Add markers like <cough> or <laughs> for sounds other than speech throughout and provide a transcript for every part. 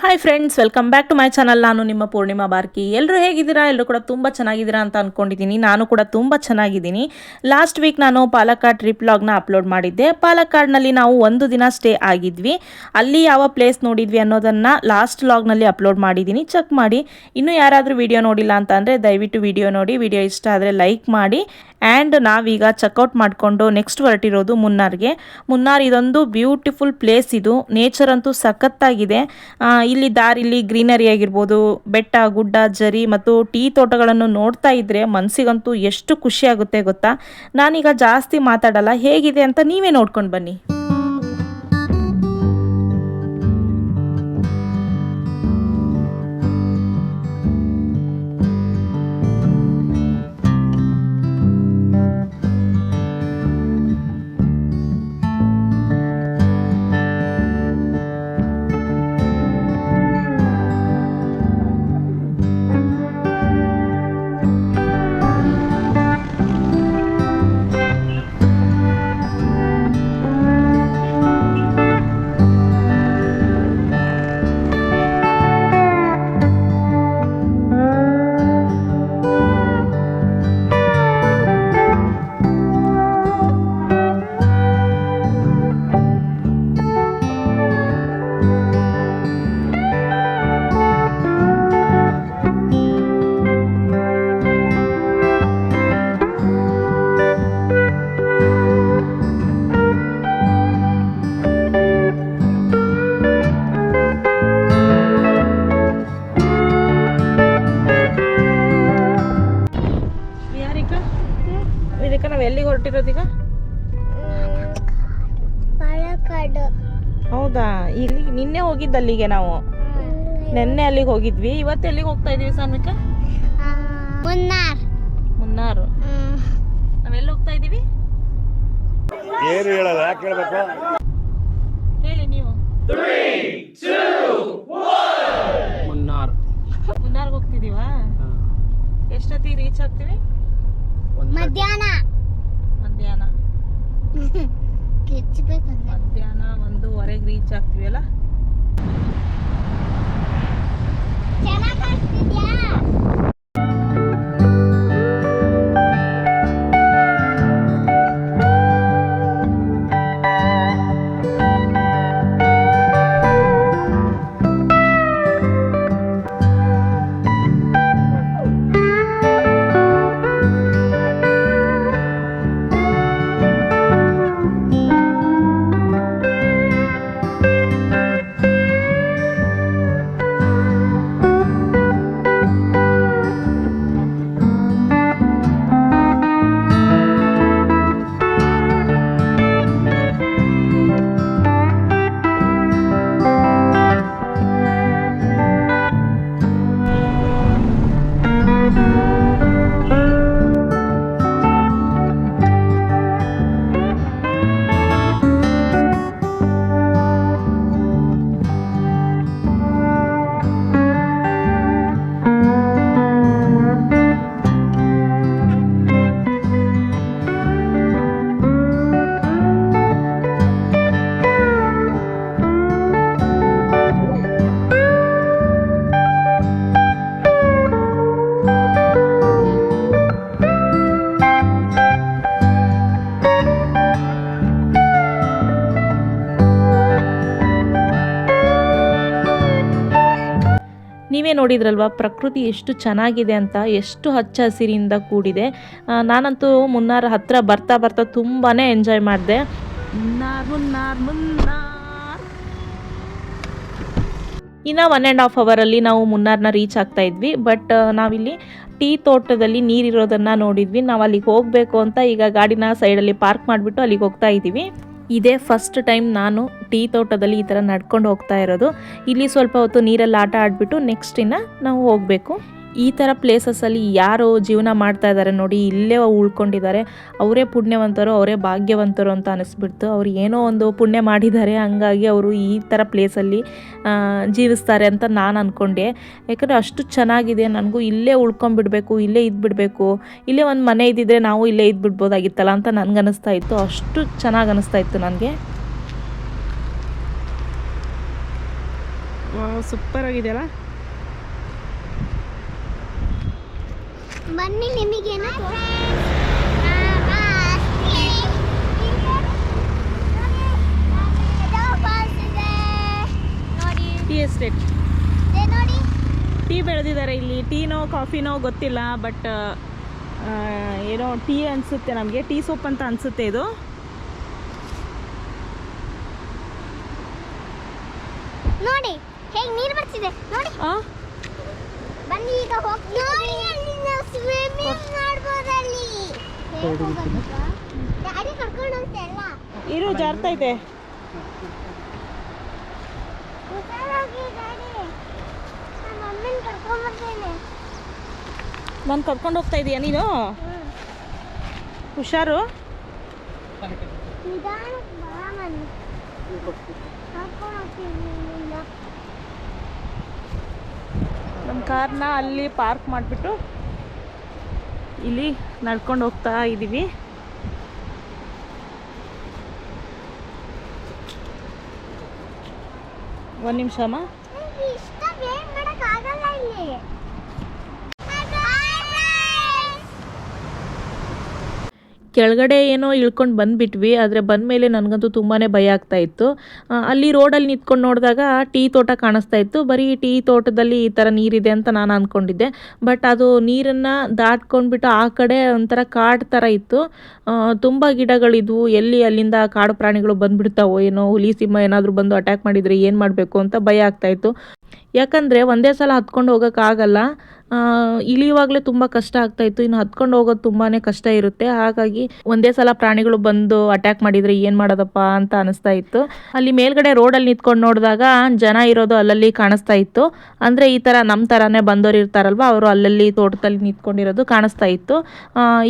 Hi friends welcome back to my channel ನಾನು ನಿಮ್ಮ ಪೂರ್ಣಿಮಾ ಬಾರ್ಕಿ ಎಲ್ಲರೂ ಹೇಗಿದ್ದೀರಾ? ಎಲ್ಲರೂ ಕೂಡ ತುಂಬ ಚೆನ್ನಾಗಿದ್ದೀರಾ ಅಂತ ಅಂದ್ಕೊಂಡಿದ್ದೀನಿ ನಾನು ಕೂಡ ತುಂಬ ಚೆನ್ನಾಗಿದ್ದೀನಿ. ಲಾಸ್ಟ್ ವೀಕ್ ನಾನು ಪಾಲಕ್ಕಾಡ್ ಟ್ರಿಪ್ ಲಾಗ್ನ ಅಪ್ಲೋಡ್ ಮಾಡಿದ್ದೆ. ಪಾಲಕ್ಕಾಡ್ನಲ್ಲಿ ನಾವು ಒಂದು ದಿನ ಸ್ಟೇ ಆಗಿದ್ವಿ. ಅಲ್ಲಿ ಯಾವ ಪ್ಲೇಸ್ ನೋಡಿದ್ವಿ ಅನ್ನೋದನ್ನು ಲಾಸ್ಟ್ ಲಾಗ್ನಲ್ಲಿ ಅಪ್ಲೋಡ್ ಮಾಡಿದ್ದೀನಿ. ಚೆಕ್ ಮಾಡಿ. ಇನ್ನೂ ಯಾರಾದರೂ ವಿಡಿಯೋ ನೋಡಿಲ್ಲ ಅಂತ ಅಂದರೆ ದಯವಿಟ್ಟು ವಿಡಿಯೋ ನೋಡಿ. ವಿಡಿಯೋ ಇಷ್ಟ ಆದರೆ ಲೈಕ್ ಮಾಡಿ. ಆ್ಯಂಡ್ ನಾವೀಗ ಚೆಕ್ಔಟ್ ಮಾಡಿಕೊಂಡು ನೆಕ್ಸ್ಟ್ ಹೊರಟಿರೋದು ಮುನ್ನಾರ್ಗೆ. ಮುನ್ನಾರ್ ಇದೊಂದು ಬ್ಯೂಟಿಫುಲ್ ಪ್ಲೇಸ್ ಇದು. ನೇಚರ್ ಅಂತೂ ಸಖತ್ತಾಗಿದೆ. ಇಲ್ಲಿ ದಾರಿಲಿ ಗ್ರೀನರಿ ಆಗಿರ್ಬೋದು, ಬೆಟ್ಟ, ಗುಡ್ಡ, ಜರಿ ಮತ್ತು ಟೀ ತೋಟಗಳನ್ನು ನೋಡ್ತಾ ಇದ್ರೆ ಮನಸ್ಸಿಗಂತೂ ಎಷ್ಟು ಖುಷಿ ಆಗುತ್ತೆ ಗೊತ್ತಾ? ನಾನೀಗ ಜಾಸ್ತಿ ಮಾತಾಡಲ್ಲ, ಹೇಗಿದೆ ಅಂತ ನೀವೇ ನೋಡ್ಕೊಂಡು ಬನ್ನಿ. ಹೊರಟಿರೋದೀಗ ಹೌದಾ? ಇಲ್ಲಿ ನಿನ್ನೆ ಹೋಗಿದ್ದ ಅಲ್ಲಿಗೆ ನಾವು ನಿನ್ನೆ ಅಲ್ಲಿಗೆ ಹೋಗಿದ್ವಿ. ಇವತ್ತು ಎಲ್ಲಿಗೆ ಹೋಗ್ತಾ ಇದೀವಿ ಸಾನ್ವಿಕ ಮುನ್ನಾರ್. ಮುನ್ನಾರು. ನಾವೆಲ್ಲಿ ಹೋಗ್ತಾ ಇದೀವಿ? ಏನು ಹೇಳಲ್ಲ ಯಾಕೆ ಹೇಳ್ಬೇಕು? ಹೇಳಿ ನೀವು. ಮುನ್ನಾರ್. ಮುನ್ನಾರ್ಗೆ ಹೋಗ್ತಿದೀವಾ? ಎಷ್ಟೊತ್ತಿಗೆ ರೀಚ್ ಆಗ್ತೀವಿ? ಮಧ್ಯಾಹ್ನ. ಮಧ್ಯಾಹ್ನ ಒಂದೂವರೆಗೆ ರೀಚ್ ಆಗ್ತೀವಲ್ಲ ಚೆನ್ನಾಗಿ ನೋಡಿದ್ರಲ್ವಾ, ಪ್ರಕೃತಿ ಎಷ್ಟು ಚೆನ್ನಾಗಿದೆ ಅಂತ, ಎಷ್ಟು ಹಚ್ಚ ಹಸಿರಿಂದ ಕೂಡಿದೆ. ನಾನಂತೂ ಮುನ್ನಾರ್ ಹತ್ರ ಬರ್ತಾ ಬರ್ತಾ ತುಂಬಾ ಎಂಜಾಯ್ ಮಾಡಿದೆ. ಇನ್ನು ಒನ್ ಆ್ಯಂಡ್ ಹಾಫ್ ಅವರಲ್ಲಿ ನಾವು ಮುನ್ನಾರ್ನ ರೀಚ್ ಆಗ್ತಾ ಇದ್ವಿ. ಬಟ್ ನಾವಿಲ್ಲಿ ಟೀ ತೋಟದಲ್ಲಿ ನೀರಿರೋದನ್ನು ನೋಡಿದ್ವಿ. ನಾವು ಅಲ್ಲಿಗೆ ಹೋಗಬೇಕು ಅಂತ ಈಗ ಗಾಡಿನ ಸೈಡಲ್ಲಿ ಪಾರ್ಕ್ ಮಾಡಿಬಿಟ್ಟು ಅಲ್ಲಿಗೆ ಹೋಗ್ತಾ ಇದ್ದೀವಿ ಇದೇ ಫಸ್ಟ್ ಟೈಮ್ ನಾನು ಟೀ ತೋಟದಲ್ಲಿ ಈ ಥರ ನಡ್ಕೊಂಡು ಹೋಗ್ತಾ ಇರೋದು. ಇಲ್ಲಿ ಸ್ವಲ್ಪ ಹೊತ್ತು ನೀರಲ್ಲಿ ಆಟ ಆಡಿಬಿಟ್ಟು ನೆಕ್ಸ್ಟ್ ಇನ್ನು ನಾವು ಹೋಗಬೇಕು. ಈ ಥರ ಪ್ಲೇಸಸ್ಸಲ್ಲಿ ಯಾರು ಜೀವನ ಮಾಡ್ತಾ ಇದ್ದಾರೆ ನೋಡಿ, ಇಲ್ಲೇ ಉಳ್ಕೊಂಡಿದ್ದಾರೆ. ಅವರೇ ಪುಣ್ಯವಂತರು, ಅವರೇ ಭಾಗ್ಯವಂತರು ಅಂತ ಅನಿಸ್ಬಿಡ್ತು. ಅವ್ರು ಏನೋ ಒಂದು ಪುಣ್ಯ ಮಾಡಿದ್ದಾರೆ, ಹಂಗಾಗಿ ಅವರು ಈ ಥರ ಪ್ಲೇಸಲ್ಲಿ ಜೀವಿಸ್ತಾರೆ ಅಂತ ನಾನು ಅಂದ್ಕೊಂಡೆ ಯಾಕಂದರೆ ಅಷ್ಟು ಚೆನ್ನಾಗಿದೆ, ನನಗೂ ಇಲ್ಲೇ ಉಳ್ಕೊಂಬಿಡ್ಬೇಕು, ಇಲ್ಲೇ ಇದ್ಬಿಡ್ಬೇಕು. ಇಲ್ಲೇ ಒಂದು ಮನೆ ಇದ್ದಿದ್ರೆ ನಾವು ಇಲ್ಲೇ ಇದ್ಬಿಡ್ಬೋದಾಗಿತ್ತಲ್ಲ ಅಂತ ನನಗೆ ಅನಿಸ್ತಾ ಇತ್ತು. ಅಷ್ಟು ಚೆನ್ನಾಗಿ ಅನಿಸ್ತಾ ಇತ್ತು ನನಗೆ. ಸೂಪರ್ ಆಗಿದೆಯಲ್ಲ? ಬನ್ನಿ ನಿಮಗೇನು ನೋಡಿ ಟೀ ಎಸ್ಟೇಟ್. ಟೀ ಬೆಳೆದಿದ್ದಾರೆ ಇಲ್ಲಿ. ಟೀನೋ ಕಾಫಿನೋ ಗೊತ್ತಿಲ್ಲ ಬಟ್ ಏನೋ ಟೀ ಅನಿಸುತ್ತೆ ನಮಗೆ. ಟೀ ಸೋಪ್ ಅಂತ ಅನಿಸುತ್ತೆ ಇದು. ನೋಡಿ ಹೇಗೆ ನೀರು ಬರ್ತಿದೆ ನೋಡಿ? ಬನ್ನಿ ಈಗ ಹೋಗಿ ಇರು ಜಾರ್ತೈತೆ ನಾನು ಕರ್ಕೊಂಡು ಹೋಗ್ತಾ ಇದೀಯ ನೀನು? ಹುಷಾರು? ನಮ್ಮ ಕಾರ್ನ ಅಲ್ಲಿ ಪಾರ್ಕ್ ಮಾಡಿಬಿಟ್ಟು ಇಲ್ಲಿ ನಡ್ಕೊಂಡು ಹೋಗ್ತಾ ಇದ್ದೀವಿ ಒಂದು ನಿಮಿಷ ಅಮ್ಮ ನನಗೆ ಇಷ್ಟ ವೇಟ್ ಮಾಡಕ್ ಆಗಲ್ಲ ಇಲ್ಲಿ ಕೆಳಗಡೆ ಏನೋ ಇಳ್ಕೊಂಡು ಬಂದುಬಿಟ್ವಿ, ಆದರೆ ಬಂದಮೇಲೆ ನನಗಂತೂ ತುಂಬಾ ಭಯ ಆಗ್ತಾ ಇತ್ತು. ಅಲ್ಲಿ ರೋಡಲ್ಲಿ ನಿಂತ್ಕೊಂಡು ನೋಡಿದಾಗ ಟೀ ತೋಟ ಕಾಣಿಸ್ತಾ ಇತ್ತು. ಬರೀ ಟೀ ತೋಟದಲ್ಲಿ ಈ ಥರ ನೀರಿದೆ ಅಂತ ನಾನು ಅಂದ್ಕೊಂಡಿದ್ದೆ ಬಟ್ ಅದು ನೀರನ್ನು ದಾಟ್ಕೊಂಡ್ಬಿಟ್ಟು ಆ ಕಡೆ ಒಂಥರ ಕಾಡು ಥರ ಇತ್ತು. ತುಂಬ ಗಿಡಗಳಿದ್ವು. ಎಲ್ಲಿ ಅಲ್ಲಿಂದ ಕಾಡು ಪ್ರಾಣಿಗಳು ಬಂದುಬಿಡ್ತಾವೋ ಏನೋ, ಹುಲಿ, ಸಿಂಹ ಏನಾದರೂ ಬಂದು ಅಟ್ಯಾಕ್ ಮಾಡಿದರೆ ಏನು ಮಾಡಬೇಕು ಅಂತ ಭಯ ಆಗ್ತಾಯಿತ್ತು ಯಾಕಂದರೆ ಒಂದೇ ಸಲ ಹತ್ಕೊಂಡು ಹೋಗೋಕ್ಕಾಗಲ್ಲ ಇಳಿಯುವಾಗಲೇ ತುಂಬ ಕಷ್ಟ ಆಗ್ತಾ ಇತ್ತು. ಇನ್ನು ಹತ್ಕೊಂಡು ಹೋಗೋದು ತುಂಬಾ ಕಷ್ಟ ಇರುತ್ತೆ. ಹಾಗಾಗಿ ಒಂದೇ ಸಲ ಪ್ರಾಣಿಗಳು ಬಂದು ಅಟ್ಯಾಕ್ ಮಾಡಿದರೆ ಏನು ಮಾಡೋದಪ್ಪ ಅಂತ ಅನಿಸ್ತಾ ಇತ್ತು. ಅಲ್ಲಿ ಮೇಲ್ಗಡೆ ರೋಡಲ್ಲಿ ನಿಂತ್ಕೊಂಡು ನೋಡಿದಾಗ ಜನ ಇರೋದು ಅಲ್ಲಲ್ಲಿ ಕಾಣಿಸ್ತಾ ಇತ್ತು. ಅಂದರೆ ಈ ಥರ ನಮ್ಮ ಥರನೇ ಬಂದವರು ಇರ್ತಾರಲ್ವ, ಅವರು ಅಲ್ಲಲ್ಲಿ ತೋಟದಲ್ಲಿ ನಿಂತ್ಕೊಂಡಿರೋದು ಕಾಣಿಸ್ತಾ ಇತ್ತು.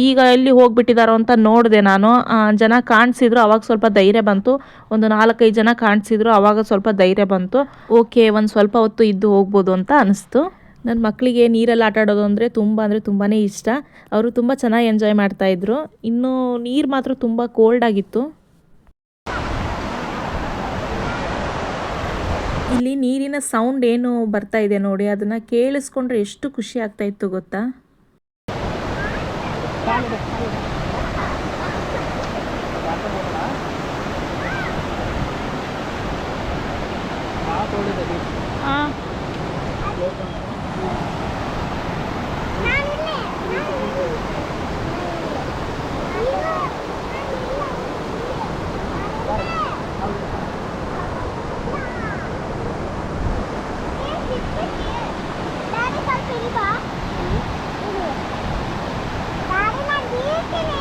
ಈಗ ಎಲ್ಲಿ ಹೋಗ್ಬಿಟ್ಟಿದಾರೋ ಅಂತ ನೋಡಿದೆ ನಾನು. ಜನ ಕಾಣಿಸಿದ್ರು, ಅವಾಗ ಸ್ವಲ್ಪ ಧೈರ್ಯ ಬಂತು. ಒಂದು ನಾಲ್ಕೈದು ಜನ ಕಾಣಿಸಿದ್ರು, ಅವಾಗ ಸ್ವಲ್ಪ ಧೈರ್ಯ ಬಂತು. ಓಕೆ, ಒಂದು ಸ್ವಲ್ಪ ಹೊತ್ತು ಇದ್ದು ಹೋಗ್ಬೋದು ಅಂತ ಅನಿಸ್ತು. ನನ್ನ ಮಕ್ಕಳಿಗೆ ನೀರಲ್ಲಿ ಆಟ ಆಡೋದು ಅಂದರೆ ತುಂಬ ಅಂದರೆ ತುಂಬಾ ಇಷ್ಟ. ಅವರು ತುಂಬ ಚೆನ್ನಾಗಿ ಎಂಜಾಯ್ ಮಾಡ್ತಾಯಿದ್ರು ಇನ್ನು ನೀರು ಮಾತ್ರ ತುಂಬ ಕೋಲ್ಡ್ ಆಗಿತ್ತು. ಇಲ್ಲಿ ನೀರಿನ ಸೌಂಡ್ ಏನು ಬರ್ತಾ ಇದೆ ನೋಡಿ. ಅದನ್ನು ಕೇಳಿಸ್ಕೊಂಡ್ರೆ ಎಷ್ಟು ಖುಷಿ ಆಗ್ತಾ ಇತ್ತು ಗೊತ್ತಾ ಹಾಂ ಗಾಡಿ ಸ್ವಲ್ಪ ಇಲ್ಲಿ ಬಾ ಇರು. ಗಾಡಿ ನಾನು ಬೀಳ್ತೀನಿ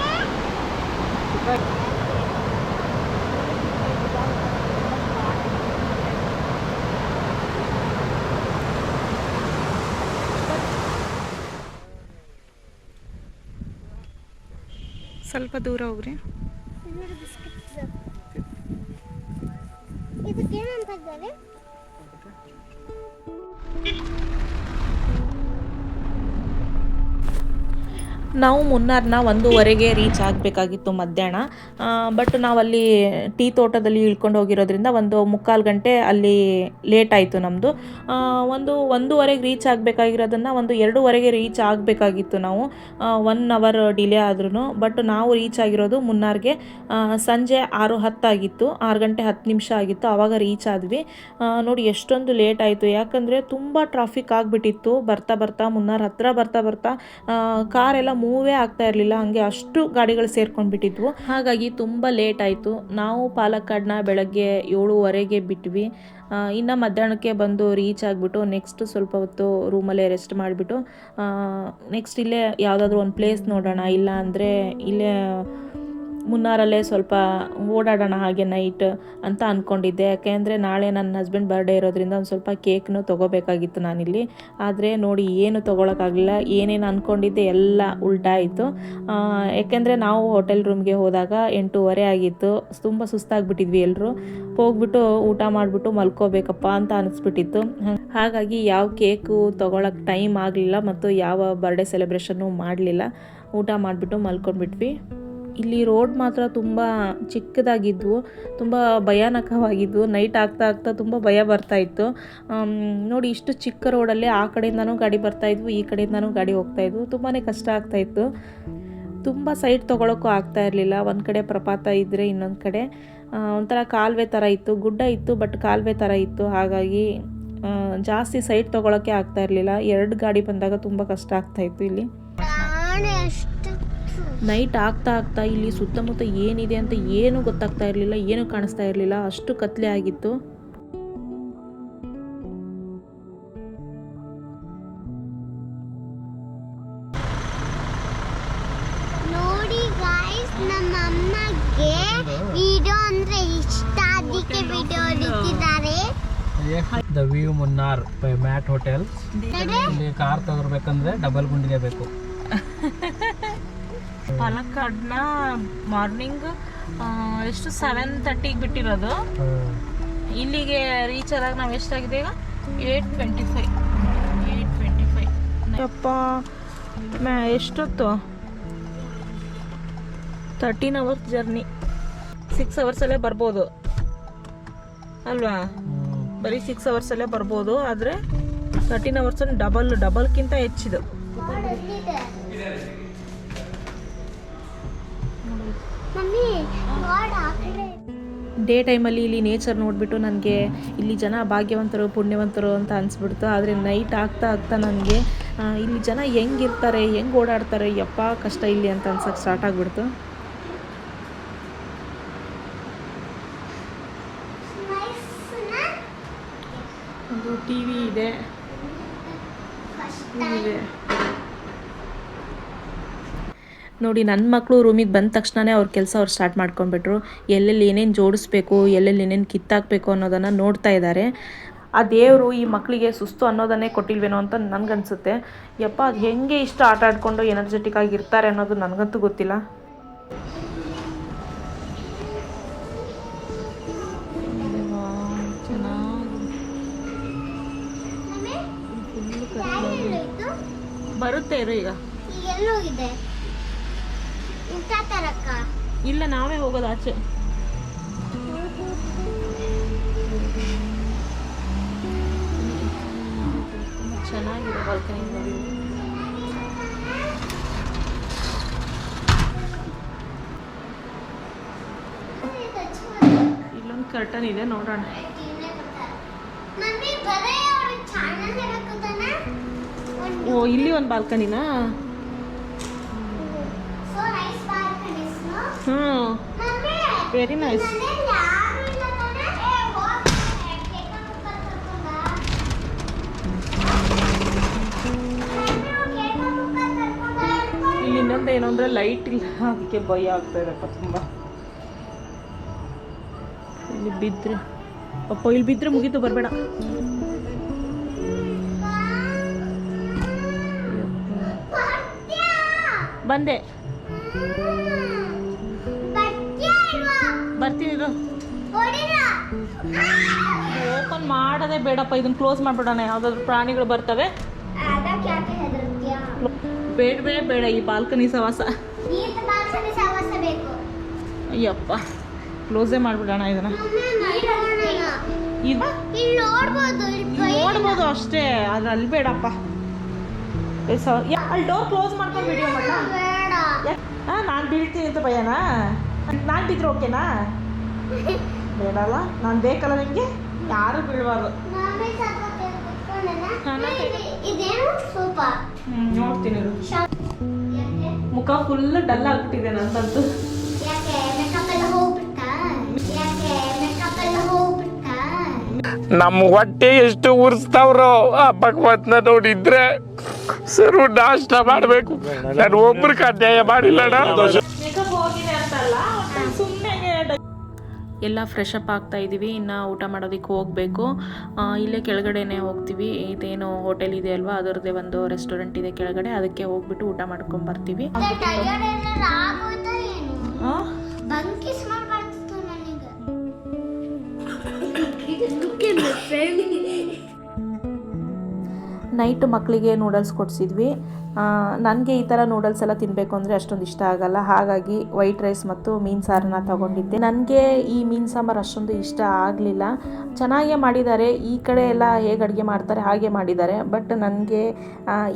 ಸ್ವಲ್ಪ ದೂರ ಹೋಗ್ರಿ. ನಾವು ಮುನ್ನಾರ್ನ ಒಂದೂವರೆಗೆ ರೀಚ್ ಆಗಬೇಕಾಗಿತ್ತು ಮಧ್ಯಾಹ್ನ. ಬಟ್ ನಾವಲ್ಲಿ ಟೀ ತೋಟದಲ್ಲಿ ಇಳ್ಕೊಂಡು ಹೋಗಿರೋದ್ರಿಂದ ಒಂದು ಮುಕ್ಕಾಲು ಗಂಟೆ ಅಲ್ಲಿ ಲೇಟ್ ಆಯಿತು ನಮ್ಮದು ಒಂದು ಒಂದೂವರೆಗೆ ರೀಚ್ ಆಗಬೇಕಾಗಿರೋದನ್ನು ಒಂದು ಎರಡೂವರೆಗೆ ರೀಚ್ ಆಗಬೇಕಾಗಿತ್ತು ನಾವು. ಒನ್ ಅವರ್ ಡಿಲೇ ಆದ್ರೂ ಬಟ್ ನಾವು ರೀಚ್ ಆಗಿರೋದು ಮುನ್ನಾರ್ಗೆ ಸಂಜೆ ಆರು ಹತ್ತಾಗಿತ್ತು. ಆರು ಗಂಟೆ ಹತ್ತು ನಿಮಿಷ ಆಗಿತ್ತು ಆವಾಗ ರೀಚ್ ಆದ್ವಿ. ನೋಡಿ ಎಷ್ಟೊಂದು ಲೇಟ್ ಆಯಿತು. ಯಾಕಂದರೆ ತುಂಬ ಟ್ರಾಫಿಕ್ ಆಗಿಬಿಟ್ಟಿತ್ತು. ಬರ್ತಾ ಬರ್ತಾ ಮುನ್ನಾರ್ ಹತ್ತಿರ ಬರ್ತಾ ಬರ್ತಾ ಕಾರೆಲ್ಲ ಮೂವೇ ಆಗ್ತಾ ಇರಲಿಲ್ಲ, ಹಂಗೆ ಅಷ್ಟು ಗಾಡಿಗಳು ಸೇರ್ಕೊಂಡ್ಬಿಟ್ಟಿದ್ವು. ಹಾಗಾಗಿ ತುಂಬ ಲೇಟ್ ಆಯಿತು. ನಾವು ಪಾಲಕ್ಕಾಡ್ನ ಬೆಳಗ್ಗೆ ಏಳುವರೆಗೆ ಬಿಟ್ವಿ. ಇನ್ನು ಮಧ್ಯಾಹ್ನಕ್ಕೆ ಬಂದು ರೀಚ್ ಆಗಿಬಿಟ್ಟು ನೆಕ್ಸ್ಟ್ ಸ್ವಲ್ಪ ಹೊತ್ತು ರೂಮಲ್ಲೇ ರೆಸ್ಟ್ ಮಾಡಿಬಿಟ್ಟು ನೆಕ್ಸ್ಟ್ ಇಲ್ಲೇ ಯಾವುದಾದ್ರೂ ಒಂದು ಪ್ಲೇಸ್ ನೋಡೋಣ, ಇಲ್ಲ ಅಂದರೆ ಇಲ್ಲೇ ಮುನ್ನಾರಲ್ಲೇ ಸ್ವಲ್ಪ ಓಡಾಡೋಣ ಹಾಗೆ ನೈಟ್ ಅಂತ ಅಂದ್ಕೊಂಡಿದ್ದೆ ಯಾಕೆಂದರೆ ನಾಳೆ ನನ್ನ ಹಸ್ಬೆಂಡ್ ಬರ್ಡೇ ಇರೋದ್ರಿಂದ ಒಂದು ಸ್ವಲ್ಪ ಕೇಕ್ನು ತೊಗೋಬೇಕಾಗಿತ್ತು ನಾನಿಲ್ಲಿ. ಆದರೆ ನೋಡಿ ಏನು ತೊಗೊಳಕ್ಕಾಗಲಿಲ್ಲ. ಏನೇನು ಅಂದ್ಕೊಂಡಿದ್ದೆ ಎಲ್ಲ ಉಲ್ಟಾಯಿತು. ಯಾಕೆಂದರೆ ನಾವು ಹೋಟೆಲ್ ರೂಮ್ಗೆ ಹೋದಾಗ ಎಂಟೂವರೆ ಆಗಿತ್ತು. ತುಂಬ ಸುಸ್ತಾಗಿಬಿಟ್ಟಿದ್ವಿ ಎಲ್ಲರೂ ಹೋಗ್ಬಿಟ್ಟು ಊಟ ಮಾಡಿಬಿಟ್ಟು ಮಲ್ಕೋಬೇಕಪ್ಪ ಅಂತ ಅನಿಸ್ಬಿಟ್ಟಿತ್ತು. ಹಾಗಾಗಿ ಯಾವ ಕೇಕು ತೊಗೊಳಕ್ಕೆ ಟೈಮ್ ಆಗಲಿಲ್ಲ ಮತ್ತು ಯಾವ ಬರ್ಡೇ ಸೆಲೆಬ್ರೇಷನ್ನು ಮಾಡಲಿಲ್ಲ. ಊಟ ಮಾಡಿಬಿಟ್ಟು ಮಲ್ಕೊಂಡ್ಬಿಟ್ವಿ. ಇಲ್ಲಿ ರೋಡ್ ಮಾತ್ರ ತುಂಬ ಚಿಕ್ಕದಾಗಿದ್ವು ತುಂಬ ಭಯಾನಕವಾಗಿದ್ವು ನೈಟ್ ಆಗ್ತಾ ಆಗ್ತಾ ತುಂಬ ಭಯ ಬರ್ತಾ ಇತ್ತು. ನೋಡಿ ಇಷ್ಟು ಚಿಕ್ಕ ರೋಡಲ್ಲಿ ಆ ಕಡೆಯಿಂದನೂ ಗಾಡಿ ಬರ್ತಾ ಇದ್ವು, ಈ ಕಡೆಯಿಂದನೂ ಗಾಡಿ ಹೋಗ್ತಾಯಿದ್ವು ತುಂಬಾ ಕಷ್ಟ ಆಗ್ತಾ ಇತ್ತು. ತುಂಬ ಸೈಡ್ ತೊಗೊಳಕ್ಕೂ ಆಗ್ತಾ ಇರಲಿಲ್ಲ. ಒಂದು ಕಡೆ ಪ್ರಪಾತ ಇದ್ದರೆ ಇನ್ನೊಂದು ಕಡೆ. ಒಂಥರ ಕಾಲುವೆ ಥರ ಇತ್ತು, ಗುಡ್ಡ ಇತ್ತು, ಬಟ್ ಕಾಲುವೆ ಥರ ಇತ್ತು. ಹಾಗಾಗಿ ಜಾಸ್ತಿ ಸೈಡ್ ತೊಗೊಳಕ್ಕೆ ಆಗ್ತಾ ಇರಲಿಲ್ಲ. ಎರಡು ಗಾಡಿ ಬಂದಾಗ ತುಂಬ ಕಷ್ಟ ಆಗ್ತಾ ಇತ್ತು ಇಲ್ಲಿ. ನೈಟ್ ಆಗ್ತಾ ಆಗ್ತಾ ಇಲ್ಲಿ ಸುತ್ತಮುತ್ತ ಏನಿದೆ ಅಂತ ಏನೂ ಗೊತ್ತಾಗ್ತಾ ಇರಲಿಲ್ಲ ಏನೂ ಕಾಣಿಸ್ತಾ ಇರಲಿಲ್ಲ ಅಷ್ಟು ಕತ್ಲೆ ಆಗಿತ್ತು. ನೋಡಿ ಗಾಯ್ಸ್ ನಮ್ಮ ಅಮ್ಮಗೆ ವಿಡಿಯೋ ಅಂದ್ರೆ ಇಷ್ಟ. ಅದಕ್ಕೆ video ಹಿಡಿತಿದ್ದಾರೆ the view Munnar by Matt hotel ಇಲ್ಲಿ ಕಾರ್ ತಗೋಬೇಕಂದ್ರೆ ಡಬಲ್ ಗುಂಡಿಗೆ ಬೇಕು. <laughs> ಪಾಲಕ್ಕಾಡ್ನ ಮಾರ್ನಿಂಗ್ ಎಷ್ಟು ಸೆವೆನ್ ತರ್ಟಿಗೆ ಬಿಟ್ಟಿರೋದು. ಇಲ್ಲಿಗೆ ರೀಚ್ ಆದಾಗ ನಾವು ಎಷ್ಟಾಗಿದೆ ಈಗ? Eight twenty five eight twenty five ಅಪ್ಪ ಎಷ್ಟೊತ್ತು? ತರ್ಟೀನ್ ಅವರ್ಸ್ ಜರ್ನಿ ಸಿಕ್ಸ್ ಅವರ್ಸಲ್ಲೇ ಬರ್ಬೋದು. ಅಲ್ವಾ? ಬರೀ ಸಿಕ್ಸ್ ಅವರ್ಸಲ್ಲೇ ಬರ್ಬೋದು, ಆದರೆ ತರ್ಟೀನ್ ಅವರ್ಸ್ ಡಬಲ್ ಡಬಲ್ಗಿಂತ ಹೆಚ್ಚಿದು. ಡೇ ಟೈಮಲ್ಲಿ ಇಲ್ಲಿ ನೇಚರ್ ನೋಡಿಬಿಟ್ಟು ನನಗೆ ಇಲ್ಲಿ ಜನ ಭಾಗ್ಯವಂತರು, ಪುಣ್ಯವಂತರು ಅಂತ ಅನಿಸ್ಬಿಡ್ತು. ಆದರೆ ನೈಟ್ ಆಗ್ತಾ ಆಗ್ತಾ ನನಗೆ ಇಲ್ಲಿ ಜನ ಹೆಂಗಿರ್ತಾರೆ, ಹೆಂಗೆ ಓಡಾಡ್ತಾರೆ, ಯಪ್ಪ ಕಷ್ಟ ಇಲ್ಲಿ ಅಂತ ಅನ್ಸಕ್ಕೆ ಸ್ಟಾರ್ಟ್ ಆಗಿಬಿಡ್ತು ಒಂದು ಟಿ ವಿ ಇದೆ ಇದೆ ನೋಡಿ ನನ್ನ ಮಕ್ಕಳು ರೂಮಿಗೆ ಬಂದ ತಕ್ಷಣವೇ ಅವ್ರ ಕೆಲಸ ಅವ್ರು ಸ್ಟಾರ್ಟ್ ಮಾಡ್ಕೊಂಡ್ಬಿಟ್ರು. ಎಲ್ಲೆಲ್ಲಿ ಏನೇನು ಜೋಡಿಸ್ಬೇಕು ಎಲ್ಲೆಲ್ಲಿ ಏನೇನು ಕಿತ್ತಾಕಬೇಕು ಅನ್ನೋದನ್ನು ನೋಡ್ತಾ ಇದ್ದಾರೆ ಆ ದೇವರು ಈ ಮಕ್ಕಳಿಗೆ ಸುಸ್ತು ಅನ್ನೋದನ್ನೇ ಕೊಟ್ಟಿಲ್ವೇನೋ ಅಂತ ನನಗನ್ಸುತ್ತೆ. ಯಪ್ಪ ಅದು ಹೆಂಗೆ ಇಷ್ಟು ಆಟ ಆಡಿಕೊಂಡು ಎನರ್ಜೆಟಿಕ್ ಆಗಿರ್ತಾರೆ ಅನ್ನೋದು ನನಗಂತೂ ಗೊತ್ತಿಲ್ಲ. ಬರುತ್ತೆ ಇರು ಈಗ ಈಗ. ಎಲ್ಲೋಗಿದೆ. ಇಂಥ ತರಕ ಇಲ್ಲ ನಾವೇ ಹೋಗೋದು ಆಚೆ. ಚೆನ್ನಾಗಿದೆ ಬಾಲ್ಕನಿ ಇಲ್ಲೊಂದು ಕರ್ಟನ್ ಇದೆ ನೋಡೋಣ. ಓ ಇಲ್ಲಿ ಒಂದು ಬಾಲ್ಕನಿನಾ? ಹ್ಞೂ ವೆರಿ ನೈಸ್ ಇಲ್ಲ ಇನ್ನೊಂದು ಏನು ಅಂದರೆ ಲೈಟ್ ಇಲ್ಲ. ಅದಕ್ಕೆ ಭಯ ಆಗ್ತಾ ತುಂಬ. ಇಲ್ಲಿ ಬಿದ್ದರೆ ಅಪ್ಪ, ಇಲ್ಲಿ ಬಿದ್ದರೆ ಮುಗೀತು, ಬರಬೇಡ. ಬಂದೆ. ಬರ್ತೀನಿ ಇದು ಓಪನ್ ಮಾಡೋದೇ ಬೇಡಪ್ಪ ಇದನ್ನ ಕ್ಲೋಸ್ ಮಾಡ್ಬಿಡೋಣ. ಯಾವುದಾದ್ರು ಪ್ರಾಣಿಗಳು ಬರ್ತವೆ. ಬೇಡವೇ ಬೇಡ ಈ ಬಾಲ್ಕನಿ ಸವಾಸ. ಅಯ್ಯಪ್ಪ ಕ್ಲೋಸೇ ಮಾಡ್ಬಿಡೋಣ ಇದನ್ನ. ನೋಡ್ಬೋದು ಅಷ್ಟೇ ಆದ್ರೆ ಅಲ್ಲಿ ಬೇಡಪ್ಪ. ಅಲ್ಲಿ ಡೋರ್ ಕ್ಲೋಸ್ ಮಾಡ್ಕೊಂಡು ವಿಡಿಯೋ ಮಾಡ ನಾನು ಬೀಳ್ತೀನಿ ಅಂತ ಭಯನಾ ನಾನು ಬಿದ್ರೆ ಓಕೆನಾ ಬೇಡಲ್ಲ? ನಾನು ಬೇಕಲ್ಲ ನಿಮಗೆ ಯಾರು ಬೀಳಬಾರ್ದು. ನೋಡ್ತೀನಿ ಮುಖ ಫುಲ್ ಡಲ್ ಆಗ್ಬಿಟ್ಟಿದೆ ನಂತಂತೂ ನಮ್ಮ ಹೊಟ್ಟೆ ಎಷ್ಟು ಉರಿಸ್ತಾವ್ರೋ ಆ ಭಗವಂತನ ನೋಡಿದ್ರೆ ಸರು ನಾಷ್ಟ ಮಾಡಬೇಕು. ನಾನು ಒಬ್ರಿಗೆ ಅನ್ಯಾಯ ಮಾಡಿಲ್ಲಣ್ಣ. ಸುಮ್ಮನೆ ಎಲ್ಲ ಫ್ರೆಶ್ ಅಪ್ ಆಗ್ತಾ ಇದ್ದೀವಿ ಇನ್ನು ಊಟ ಮಾಡೋದಕ್ಕೆ ಹೋಗಬೇಕು. ಇಲ್ಲೇ ಕೆಳಗಡೆನೆ ಹೋಗ್ತೀವಿ. ಇದೇನು ಹೋಟೆಲ್ ಇದೆ ಅಲ್ವಾ? ಅದರದೇ ಒಂದು ರೆಸ್ಟೋರೆಂಟ್ ಇದೆ ಕೆಳಗಡೆ. ಅದಕ್ಕೆ ಹೋಗ್ಬಿಟ್ಟು ಊಟ ಮಾಡ್ಕೊಂಡು ಬರ್ತೀವಿ. ನೈಟ್ ಮಕ್ಕಳಿಗೆ ನೂಡಲ್ಸ್ ಕೊಡಿಸಿದ್ವಿ. ನನಗೆ ಈ ಥರ ನೂಡಲ್ಸ್ ಎಲ್ಲ ತಿನ್ನಬೇಕು ಅಂದರೆ ಅಷ್ಟೊಂದು ಇಷ್ಟ ಆಗಲ್ಲ. ಹಾಗಾಗಿ ವೈಟ್ ರೈಸ್ ಮತ್ತು ಮೀನು ಸಾರನ್ನ ತಗೊಂಡಿದ್ದೆ. ನನಗೆ ಈ ಮೀನು ಸಾಂಬಾರು ಅಷ್ಟೊಂದು ಇಷ್ಟ ಆಗಲಿಲ್ಲ. ಚೆನ್ನಾಗೇ ಮಾಡಿದ್ದಾರೆ. ಈ ಕಡೆ ಎಲ್ಲ ಹೇಗೆ ಅಡುಗೆ ಮಾಡ್ತಾರೆ ಹಾಗೆ ಮಾಡಿದ್ದಾರೆ. ಬಟ್ ನನಗೆ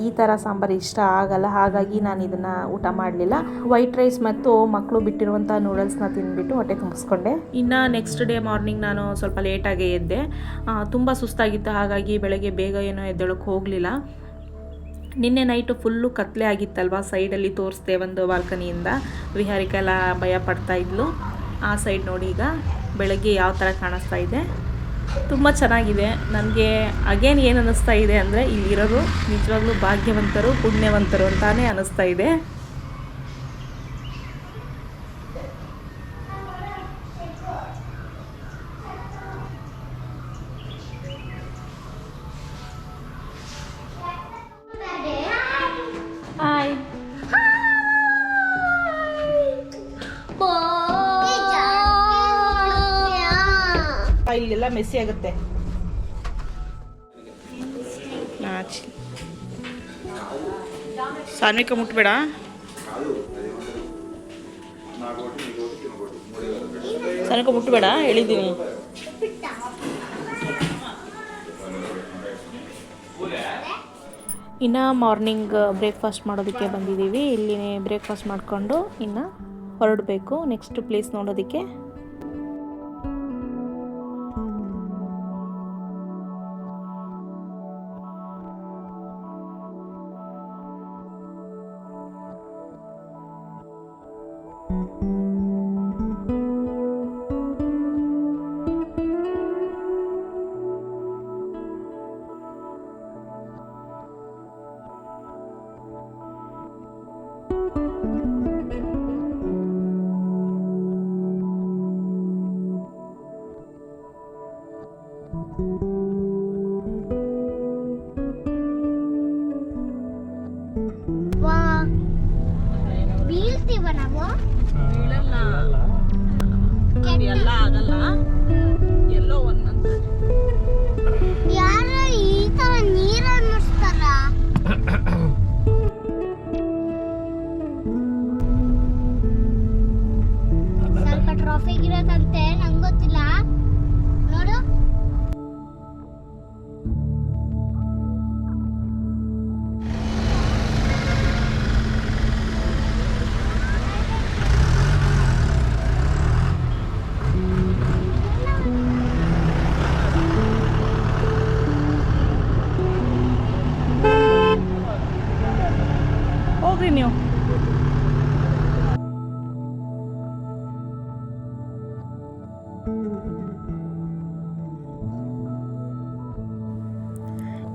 ಈ ಥರ ಸಾಂಬಾರು ಇಷ್ಟ ಆಗಲ್ಲ. ಹಾಗಾಗಿ ನಾನು ಇದನ್ನು ಊಟ ಮಾಡಲಿಲ್ಲ. ವೈಟ್ ರೈಸ್ ಮತ್ತು ಮಕ್ಕಳು ಬಿಟ್ಟಿರುವಂಥ ನೂಡಲ್ಸ್ನ ತಿಂದುಬಿಟ್ಟು ಹೊಟ್ಟೆ ತುಂಬಿಸ್ಕೊಂಡೆ. ಇನ್ನು ನೆಕ್ಸ್ಟ್ ಡೇ ಮಾರ್ನಿಂಗ್ ನಾನು ಸ್ವಲ್ಪ ಲೇಟಾಗೇ ಎದ್ದೆ. ತುಂಬ ಸುಸ್ತಾಗಿತ್ತು. ಹಾಗಾಗಿ ಬೆಳಗ್ಗೆ ಬೇಗ ಏನೋ ಎದ್ದೇಳಕ್ಕೆ ಹೋಗಲಿಲ್ಲ. ನಿನ್ನೆ ನೈಟು ಫುಲ್ಲು ಕತ್ಲೆ ಆಗಿತ್ತಲ್ವ? ಸೈಡಲ್ಲಿ ತೋರಿಸ್ದೆ ಒಂದು ಬಾಲ್ಕನಿಯಿಂದ. ವಿಹಾರಿಕೆಲ್ಲ ಭಯ ಪಡ್ತಾ ಇದ್ಲು. ಆ ಸೈಡ್ ನೋಡಿ ಈಗ ಬೆಳಗ್ಗೆ ಯಾವ ಥರ ಕಾಣಿಸ್ತಾ ಇದೆ. ತುಂಬ ಚೆನ್ನಾಗಿದೆ. ನನಗೆ ಅಗೇನ್ ಏನು ಅನ್ನಿಸ್ತಾ ಇದೆ ಅಂದರೆ ಇಲ್ಲಿರೋರು ನಿಜವಾಗ್ಲೂ ಭಾಗ್ಯವಂತರು, ಪುಣ್ಯವಂತರು ಅಂತಾನೇ ಅನ್ನಿಸ್ತಾ ಇದೆ. ಇಲ್ಲೆಲ್ಲ ಮೆಸ್ಸಿ ಆಗುತ್ತೆ. ಸಾನ್ವಿಕ ಮುಟ್ಬೇಡ. ಸಾನ್ವಿಕ ಮುಟ್ಬೇಡ ಹೇಳಿದ್ದೀನಿ ಇನ್ನು ಮಾರ್ನಿಂಗ್ ಬ್ರೇಕ್ಫಾಸ್ಟ್ ಮಾಡೋದಕ್ಕೆ ಬಂದಿದ್ದೀವಿ. ಇಲ್ಲಿ ಬ್ರೇಕ್ಫಾಸ್ಟ್ ಮಾಡಿಕೊಂಡು ಇನ್ನು ಹೊರಡಬೇಕು. ನೆಕ್ಸ್ಟ್ ಪ್ಲೇಸ್ ನೋಡೋದಕ್ಕೆ.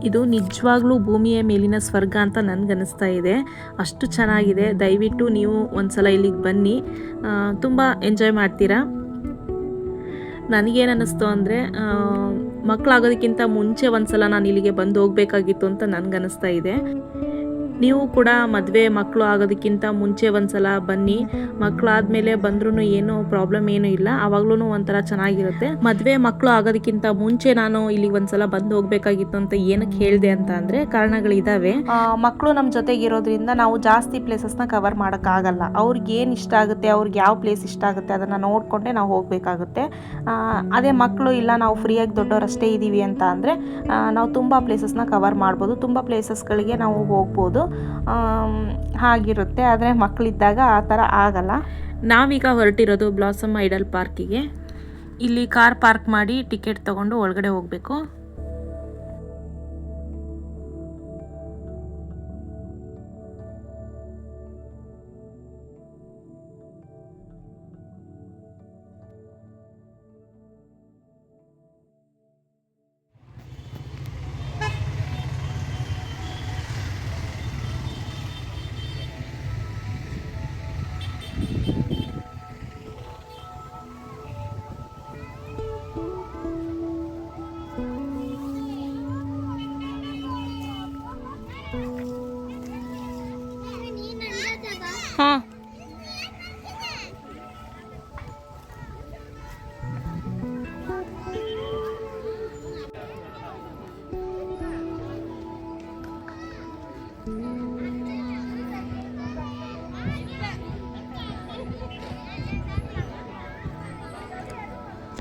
ಇದು ನಿಜವಾಗ್ಲೂ ಭೂಮಿಯ ಮೇಲಿನ ಸ್ವರ್ಗ ಅಂತ ನನಗನ್ನಿಸ್ತಾ ಇದೆ. ಅಷ್ಟು ಚೆನ್ನಾಗಿದೆ. ದಯವಿಟ್ಟು ನೀವು ಒಂದ್ಸಲ ಇಲ್ಲಿಗೆ ಬನ್ನಿ. ತುಂಬ ಎಂಜಾಯ್ ಮಾಡ್ತೀರಾ? ನನಗೇನು ಅನ್ನಿಸ್ತು ಅಂದರೆ ಮಕ್ಕಳಾಗೋದಕ್ಕಿಂತ ಮುಂಚೆ ಒಂದ್ಸಲ ನಾನು ಇಲ್ಲಿಗೆ ಬಂದು ಹೋಗಬೇಕಾಗಿತ್ತು ಅಂತ ನನಗನ್ನಿಸ್ತಾ ಇದೆ. ನೀವು ಕೂಡ ಮದುವೆ ಮಕ್ಕಳು ಆಗೋದಕ್ಕಿಂತ ಮುಂಚೆ ಒಂದ್ಸಲ ಬನ್ನಿ. ಮಕ್ಕಳಾದ್ಮೇಲೆ ಬಂದ್ರೂ ಏನು ಪ್ರಾಬ್ಲಮ್ ಏನೂ ಇಲ್ಲ. ಆವಾಗ್ಲೂ ಒಂಥರ ಚೆನ್ನಾಗಿರುತ್ತೆ. ಮದುವೆ ಮಕ್ಕಳು ಆಗೋದಕ್ಕಿಂತ ಮುಂಚೆ ನಾನು ಇಲ್ಲಿ ಒಂದ್ಸಲ ಬಂದು ಹೋಗ್ಬೇಕಾಗಿತ್ತು ಅಂತ ಏನಕ್ಕೆ ಹೇಳಿದೆ ಅಂತ ಅಂದರೆ ಕಾರಣಗಳಿದಾವೆ. ಮಕ್ಕಳು ನಮ್ಮ ಜೊತೆಗಿರೋದ್ರಿಂದ ನಾವು ಜಾಸ್ತಿ ಪ್ಲೇಸಸ್ನ ಕವರ್ ಮಾಡೋಕ್ಕಾಗಲ್ಲ. ಅವ್ರಿಗೆ ಏನು ಇಷ್ಟ ಆಗುತ್ತೆ, ಅವ್ರಿಗೆ ಯಾವ ಪ್ಲೇಸ್ ಇಷ್ಟ ಆಗುತ್ತೆ ಅದನ್ನು ನೋಡಿಕೊಂಡೆ ನಾವು ಹೋಗಬೇಕಾಗುತ್ತೆ. ಅದೇ ಮಕ್ಕಳು ಇಲ್ಲ, ನಾವು ಫ್ರೀಯಾಗಿ ದೊಡ್ಡವರಷ್ಟೇ ಇದ್ದೀವಿ ಅಂತ ಅಂದರೆ ನಾವು ತುಂಬ ಪ್ಲೇಸಸ್ನ ಕವರ್ ಮಾಡ್ಬೋದು. ತುಂಬ ಪ್ಲೇಸಸ್ಗಳಿಗೆ ನಾವು ಹೋಗ್ಬೋದು. ಹಾಗಿರುತ್ತೆ. ಆದರೆ ಮಕ್ಕಳಿದ್ದಾಗ ಆ ಥರ ಆಗಲ್ಲ. ನಾವೀಗ ಹೊರಟಿರೋದು ಬ್ಲಾಸಮ್ ಐಡಲ್ ಪಾರ್ಕಿಗೆ ಇಲ್ಲಿ ಕಾರ್ ಪಾರ್ಕ್ ಮಾಡಿ ಟಿಕೆಟ್ ತಗೊಂಡು ಒಳಗಡೆ ಹೋಗಬೇಕು.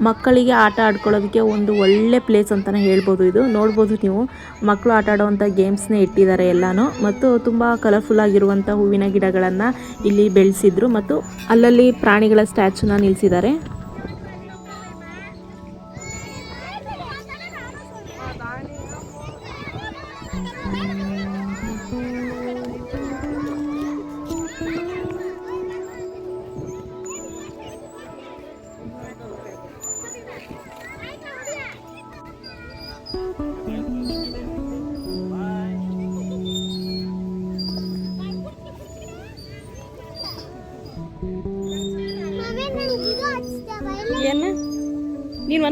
ಮಕ್ಕಳಿಗೆ ಆಟ ಆಡ್ಕೊಳ್ಳೋದಕ್ಕೆ ಒಂದು ಒಳ್ಳೆ ಪ್ಲೇಸ್ ಅಂತಲೇ ಹೇಳ್ಬೋದು ಇದು. ನೋಡ್ಬೋದು ನೀವು. ಮಕ್ಕಳು ಆಟ ಆಡುವಂಥ ಗೇಮ್ಸ್ನೇ ಇಟ್ಟಿದ್ದಾರೆ ಎಲ್ಲಾನು. ಮತ್ತು ತುಂಬ ಕಲರ್ಫುಲ್ ಆಗಿರುವಂಥ ಹೂವಿನ ಗಿಡಗಳನ್ನು ಇಲ್ಲಿ ಬೆಳೆಸಿದ್ರು. ಮತ್ತು ಅಲ್ಲಲ್ಲಿ ಪ್ರಾಣಿಗಳ ಸ್ಟ್ಯಾಚುನ ನಿಲ್ಲಿಸಿದ್ದಾರೆ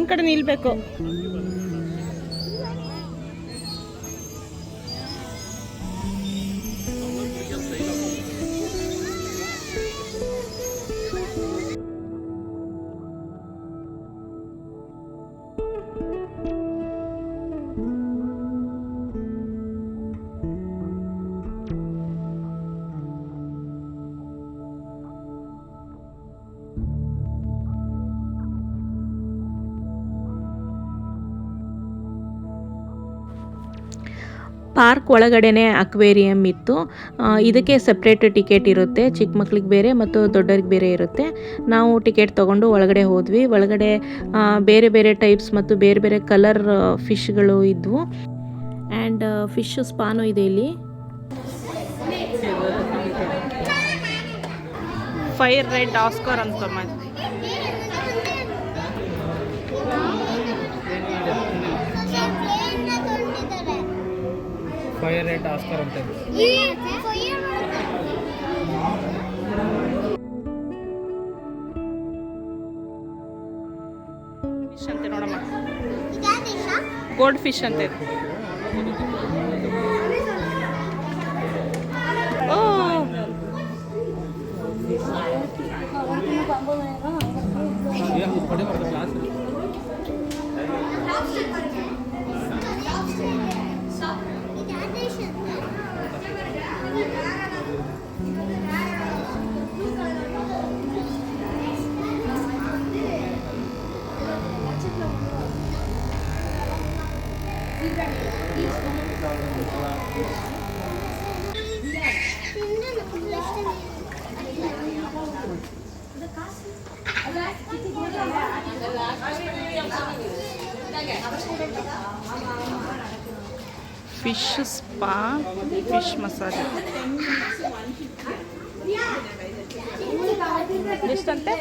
ಒಂದು ಕಡೆ ನಿಲ್ಬೇಕು. ಪಾರ್ಕ್ ಒಳಗಡೆನೆ ಅಕ್ವೇರಿಯಂ ಇತ್ತು. ಇದಕ್ಕೆ ಸಪ್ರೇಟ್ ಟಿಕೆಟ್ ಇರುತ್ತೆ. ಚಿಕ್ಕ ಮಕ್ಳಿಗೆ ಬೇರೆ ಮತ್ತು ದೊಡ್ಡವ್ರಿಗೆ ಬೇರೆ ಇರುತ್ತೆ. ನಾವು ಟಿಕೆಟ್ ತೊಗೊಂಡು ಒಳಗಡೆ ಹೋದ್ವಿ. ಒಳಗಡೆ ಬೇರೆ ಬೇರೆ ಟೈಪ್ಸ್ ಮತ್ತು ಬೇರೆ ಬೇರೆ ಕಲರ್ ಫಿಶ್ಗಳು ಇದ್ವು. ಆ್ಯಂಡ್ ಫಿಶ್ ಸ್ಪಾನು ಇದೆ ಇಲ್ಲಿ. ಫೈರ್ ರೆಡ್ ಆಸ್ಕರ್ ಅಂತ ಫೈರ್ ರೇಟ್ ಆಸ್ಕರ್ ಅಂತ ಇದೆ. ಈ ಫೈರ್ ಫಿಶ್ ಅಂತೆ ನೋಡಮ್ಮ ಇದಾದೇಶ ಗೋಲ್ಡ್ ಫಿಶ್ ಅಂತ ಓ ಮಸಾಜ್ ಎಷ್ಟಂತೆ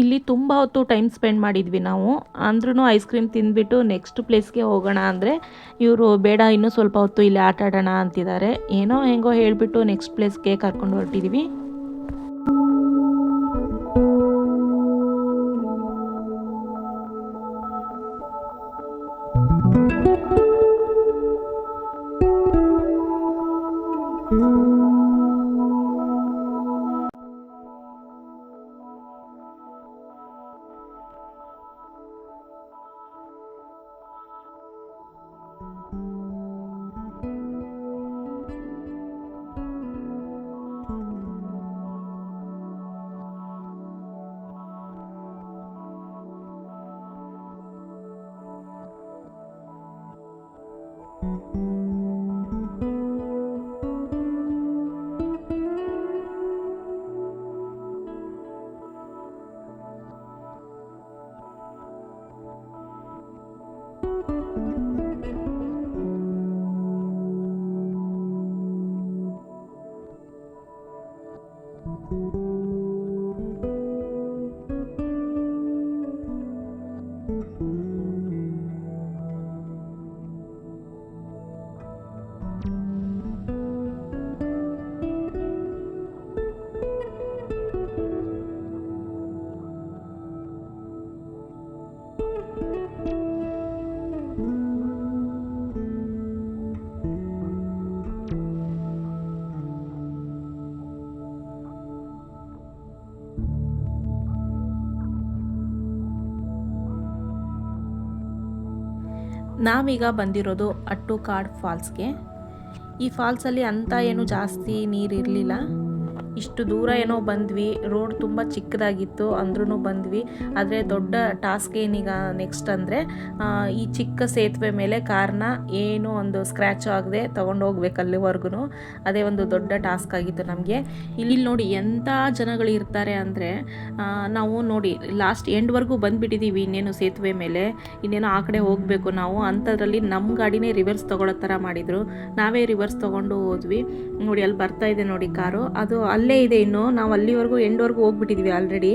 ಇಲ್ಲಿ ತುಂಬ ಹೊತ್ತು ಟೈಮ್ ಸ್ಪೆಂಡ್ ಮಾಡಿದ್ವಿ ನಾವು. ಅಂದ್ರೂ ಐಸ್ ಕ್ರೀಮ್ ತಿಂದ್ಬಿಟ್ಟು ನೆಕ್ಸ್ಟ್ ಪ್ಲೇಸ್ಗೆ ಹೋಗೋಣ ಅಂದರೆ ಇವರು, ಬೇಡ, ಇನ್ನೂ ಸ್ವಲ್ಪ ಹೊತ್ತು ಇಲ್ಲಿ ಆಟ ಆಡೋಣ ಅಂತಿದ್ದಾರೆ. ಏನೋ ಹೆಂಗೋ ಹೇಳಿಬಿಟ್ಟು ನೆಕ್ಸ್ಟ್ ಪ್ಲೇಸ್ಗೆ ಕರ್ಕೊಂಡು ಹೊರಟಿದ್ವಿ. ನಾವೀಗ ಬಂದಿರೋದು ಅಟ್ಟು ಕಾಡ್ ಫಾಲ್ಸ್ಗೆ. ಈ ಫಾಲ್ಸಲ್ಲಿ ಅಂಥ ಏನು ಜಾಸ್ತಿ ನೀರಿರಲಿಲ್ಲ. ಇಷ್ಟು ದೂರ ಏನೋ ಬಂದ್ವಿ. ರೋಡ್ ತುಂಬ ಚಿಕ್ಕದಾಗಿತ್ತು ಅಂದ್ರೂ ಬಂದ್ವಿ. ಆದರೆ ದೊಡ್ಡ ಟಾಸ್ಕ್ ಏನೀಗ ನೆಕ್ಸ್ಟ್ ಅಂದರೆ ಈ ಚಿಕ್ಕ ಸೇತುವೆ ಮೇಲೆ ಕಾರ್ನ ಏನು ಒಂದು ಸ್ಕ್ರ್ಯಾಚ್ ಆಗದೆ ತೊಗೊಂಡು ಹೋಗ್ಬೇಕು ಅಲ್ಲಿವರೆಗೂ ಅದೇ ಒಂದು ದೊಡ್ಡ ಟಾಸ್ಕ್ ಆಗಿತ್ತು ನಮಗೆ. ಇಲ್ಲಿ ನೋಡಿ ಎಂಥ ಜನಗಳು ಇರ್ತಾರೆ ಅಂದರೆ ನಾವು ನೋಡಿ ಲಾಸ್ಟ್ ಎಂಡ್ವರೆಗೂ ಬಂದುಬಿಟ್ಟಿದ್ದೀವಿ ಇನ್ನೇನು ಸೇತುವೆ ಮೇಲೆ. ಇನ್ನೇನು ಆ ಕಡೆ ಹೋಗಬೇಕು ನಾವು. ಅಂಥದ್ರಲ್ಲಿ ನಮ್ಮ ಗಾಡಿನೇ ರಿವರ್ಸ್ ತೊಗೊಳ್ಳೋ ಥರ ಮಾಡಿದರು. ನಾವೇ ರಿವರ್ಸ್ ತೊಗೊಂಡು ಹೋದ್ವಿ. ನೋಡಿ ಅಲ್ಲಿ ಬರ್ತಾ ಇದೆ ನೋಡಿ ಕಾರು. ಅದು ಅಲ್ಲೇ ಇದೆ ಇನ್ನು. ನಾವು ಅಲ್ಲಿವರೆಗೂ ಎಂಡ್ವರೆಗೂ ಹೋಗ್ಬಿಟ್ಟಿದ್ವಿ ಆಲ್ರೆಡಿ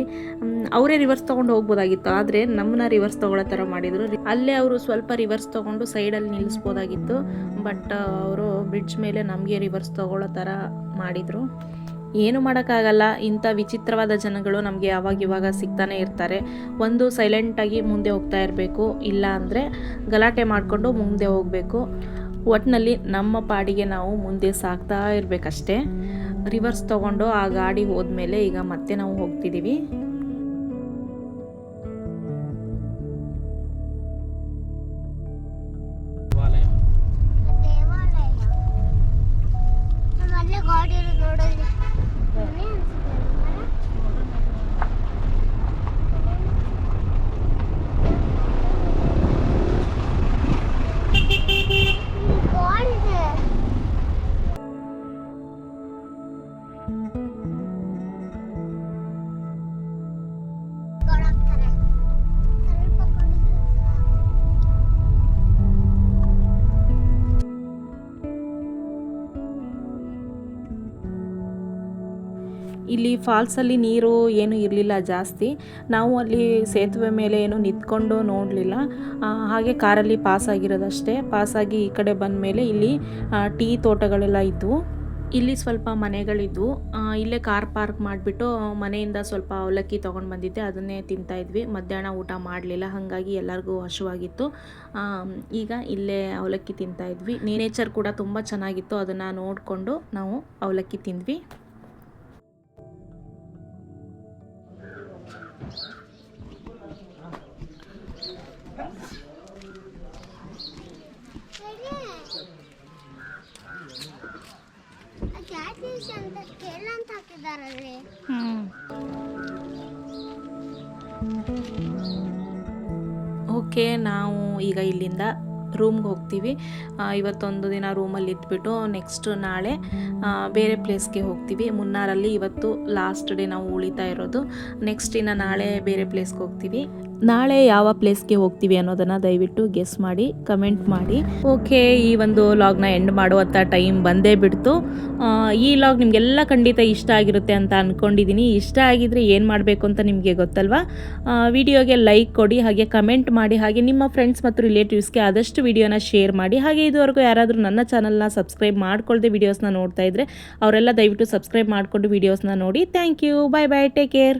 ಅವರೇ ರಿವರ್ಸ್ ತೊಗೊಂಡು ಹೋಗ್ಬೋದಾಗಿತ್ತು. ಆದರೆ ನಮ್ಮನ್ನ ರಿವರ್ಸ್ ತೊಗೊಳ್ಳೋ ಥರ ಮಾಡಿದರು. ಅಲ್ಲೇ ಅವರು ಸ್ವಲ್ಪ ರಿವರ್ಸ್ ತೊಗೊಂಡು ಸೈಡಲ್ಲಿ ನಿಲ್ಲಿಸ್ಬೋದಾಗಿತ್ತು ಬಟ್ ಅವರು ಬ್ರಿಡ್ಜ್ ಮೇಲೆ ನಮಗೆ ರಿವರ್ಸ್ ತೊಗೊಳ್ಳೋ ಥರ ಮಾಡಿದರು. ಏನು ಮಾಡೋಕ್ಕಾಗಲ್ಲ. ಇಂಥ ವಿಚಿತ್ರವಾದ ಜನಗಳು ನಮಗೆ ಯಾವಾಗ ಇವಾಗ ಸಿಗ್ತಾನೆ ಇರ್ತಾರೆ. ಒಂದು ಸೈಲೆಂಟಾಗಿ ಮುಂದೆ ಹೋಗ್ತಾ ಇರಬೇಕು. ಇಲ್ಲ ಅಂದರೆ ಗಲಾಟೆ ಮಾಡಿಕೊಂಡು ಮುಂದೆ ಹೋಗಬೇಕು. ಒಟ್ಟಿನಲ್ಲಿ ನಮ್ಮ ಪಾಡಿಗೆ ನಾವು ಮುಂದೆ ಸಾಗ್ತಾ ಇರಬೇಕಷ್ಟೇ. ರಿವರ್ಸ್ ತೊಗೊಂಡು ಆ ಗಾಡಿ ಹೋದ್ಮೇಲೆ ಈಗ ಮತ್ತೆ ನಾವು ಹೋಗ್ತಿದ್ದೀವಿ. ಫಾಲ್ಸಲ್ಲಿ ನೀರು ಏನು ಇರಲಿಲ್ಲ ಜಾಸ್ತಿ. ನಾವು ಅಲ್ಲಿ ಸೇತುವೆ ಮೇಲೆ ಏನು ನಿಂತ್ಕೊಂಡು ನೋಡಲಿಲ್ಲ. ಹಾಗೆ ಕಾರಲ್ಲಿ ಪಾಸ್ ಆಗಿರೋದಷ್ಟೇ. ಪಾಸಾಗಿ ಈ ಕಡೆ ಬಂದ ಮೇಲೆ ಇಲ್ಲಿ ಟೀ ತೋಟಗಳೆಲ್ಲ ಇದ್ವು. ಇಲ್ಲಿ ಸ್ವಲ್ಪ ಮನೆಗಳಿದ್ವು. ಇಲ್ಲೇ ಕಾರ್ ಪಾರ್ಕ್ ಮಾಡಿಬಿಟ್ಟು ಮನೆಯಿಂದ ಸ್ವಲ್ಪ ಅವಲಕ್ಕಿ ತೊಗೊಂಡು ಬಂದಿದ್ದೆ. ಅದನ್ನೇ ತಿಂತಾ ಇದ್ವಿ. ಮಧ್ಯಾಹ್ನ ಊಟ ಮಾಡಲಿಲ್ಲ. ಹಾಗಾಗಿ ಎಲ್ಲರಿಗೂ ಹಸುವಾಗಿತ್ತು ಈಗ ಇಲ್ಲೇ ಅವಲಕ್ಕಿ ತಿಂತಾ ಇದ್ವಿ. ನೇಚರ್ ಕೂಡ ತುಂಬ ಚೆನ್ನಾಗಿತ್ತು. ಅದನ್ನು ನೋಡಿಕೊಂಡು ನಾವು ಅವಲಕ್ಕಿ ತಿಂದ್ವಿ. ಓಕೆ ನಾವು ಈಗ ಇಲ್ಲಿಂದ ರೂಮ್ಗೆ ಹೋಗ್ತೀವಿ. ಇವತ್ತೊಂದು ದಿನ ರೂಮಲ್ಲಿ ಇದ್ಬಿಟ್ಟು ನೆಕ್ಸ್ಟ್ ನಾಳೆ ಬೇರೆ ಪ್ಲೇಸ್ಗೆ ಹೋಗ್ತೀವಿ. ಮುನ್ನಾರಲ್ಲಿ ಇವತ್ತು ಲಾಸ್ಟ್ ಡೇ ನಾವು ಉಳಿತಾ ಇರೋದು. ನೆಕ್ಸ್ಟ್ ಇನ್ನು ನಾಳೆ ಬೇರೆ ಪ್ಲೇಸ್ಗೆ ಹೋಗ್ತೀವಿ. ನಾಳೆ ಯಾವ ಪ್ಲೇಸ್ಗೆ ಹೋಗ್ತೀವಿ ಅನ್ನೋದನ್ನು ದಯವಿಟ್ಟು ಗೆಸ್ ಮಾಡಿ, ಕಮೆಂಟ್ ಮಾಡಿ. ಓಕೆ, ಈ ಒಂದು ಲಾಗ್ನ ಎಂಡ್ ಮಾಡುವಂಥ ಟೈಮ್ ಬಂದೇ ಬಿಡ್ತು. ಈ ಲಾಗ್ ನಿಮಗೆಲ್ಲ ಖಂಡಿತ ಇಷ್ಟ ಆಗಿರುತ್ತೆ ಅಂತ ಅಂದ್ಕೊಂಡಿದ್ದೀನಿ ಇಷ್ಟ ಆಗಿದ್ರೆ ಏನು ಮಾಡಬೇಕು ಅಂತ ನಿಮಗೆ ಗೊತ್ತಲ್ವಾ? ವಿಡಿಯೋಗೆ ಲೈಕ್ ಕೊಡಿ, ಹಾಗೆ ಕಮೆಂಟ್ ಮಾಡಿ, ಹಾಗೆ ನಿಮ್ಮ ಫ್ರೆಂಡ್ಸ್ ಮತ್ತು ರಿಲೇಟಿವ್ಸ್ಗೆ ಆದಷ್ಟು ವಿಡಿಯೋನ ಶೇರ್ ಮಾಡಿ. ಹಾಗೆ ಇದುವರೆಗೂ ಯಾರಾದರೂ ನನ್ನ ಚಾನಲ್ನ ಸಬ್ಸ್ಕ್ರೈಬ್ ಮಾಡ್ಕೊಳ್ದೆ ವಿಡಿಯೋಸ್ನ ನೋಡ್ತಾ ಇದ್ದರೆ ಅವರೆಲ್ಲ ದಯವಿಟ್ಟು ಸಬ್ಸ್ಕ್ರೈಬ್ ಮಾಡಿಕೊಂಡು ವಿಡಿಯೋಸ್ನ ನೋಡಿ. Thank you, bye bye, take care.